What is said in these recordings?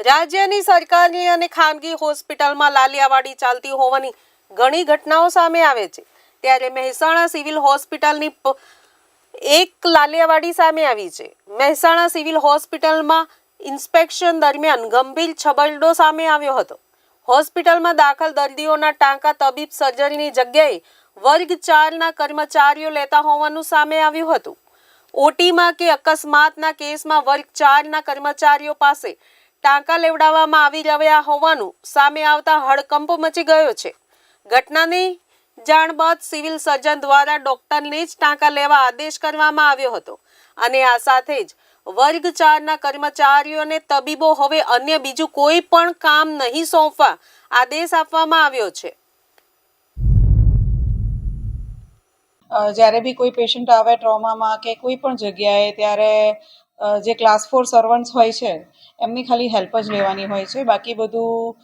રાજ્યની સરકારી અને ખાનગી હોસ્પિટલમાં લાલિયાવાડી ચાલતી હોવાની ઘણી ઘટનાઓ સામે આવે છે. ત્યારે મહેસાણા સિવિલ હોસ્પિટલની એક લાલિયાવાડી સામે આવી છે. મહેસાણા સિવિલ હોસ્પિટલમાં ઇન્સ્પેક્શન દરમિયાન ગંભીર છબરડો સામે આવ્યો હતો. હોસ્પિટલમાં દાખલ દર્દીઓના ટાંકા, તબીબ, સર્જરીની જગ્યાએ વર્ગ ચારના કર્મચારીઓ લેતા હોવાનું સામે આવ્યું હતું. ઓટીમાં કે અકસ્માતના કેસમાં વર્ગ ચારના કર્મચારીઓ પાસે ટાંકા લેવડાવવામાં આવી રહ્યા હોવાનું સામે આવતા હડકંપ મચી ગયો છે. ઘટનાની જાણ બાદ સિવિલ સર્જન દ્વારા ડોક્ટરને જ ટાંકા લેવા આદેશ કરવામાં આવ્યો હતો. અને આ સાથે જ વર્ગ ચારના કર્મચારીઓને તબીબો હવે અન્ય બીજું કોઈ પણ કામ નહીં સોંપવા આદેશ આપવામાં આવ્યો છે. જ્યારે બી કોઈ પેશન્ટ આવે ટ્રોમામાં કે કોઈ પણ જગ્યાએ, ત્યારે જે ક્લાસ ફોર સર્વન્ટ્સ હોય છે, એમની ખાલી હેલ્પ જ લેવાની હોય છે. બાકી બધું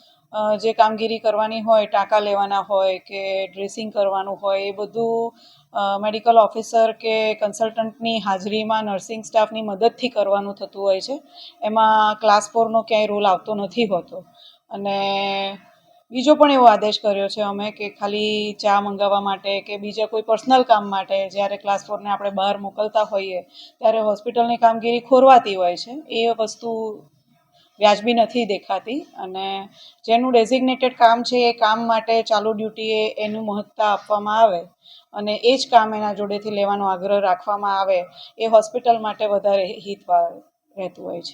જે કામગીરી કરવાની હોય, ટાંકા લેવાના હોય કે ડ્રેસિંગ કરવાનું હોય, એ બધું મેડિકલ ઓફિસર કે કન્સલ્ટન્ટની હાજરીમાં નર્સિંગ સ્ટાફની મદદથી કરવાનું થતું હોય છે. એમાં ક્લાસ ફોરનો ક્યાંય રોલ આવતો નથી હોતો. અને બીજો પણ એવો આદેશ કર્યો છે અમે કે ખાલી ચા મંગાવવા માટે કે બીજા કોઈ પર્સનલ કામ માટે જ્યારે ક્લાસ ફોરને આપણે બહાર મોકલતા હોઈએ, ત્યારે હોસ્પિટલની કામગીરી ખોરવાતી હોય છે. એ વસ્તુ વ્યાજબી નથી દેખાતી અને જેનું ડેઝિગ્નેટેડ કામ છે, એ કામ માટે ચાલુ ડ્યુટીએ એનું મહત્તા આપવામાં આવે અને એ જ કામ એના જોડેથી લેવાનો આગ્રહ રાખવામાં આવે, એ હોસ્પિટલ માટે વધારે હિતવાર રહેતું હોય છે.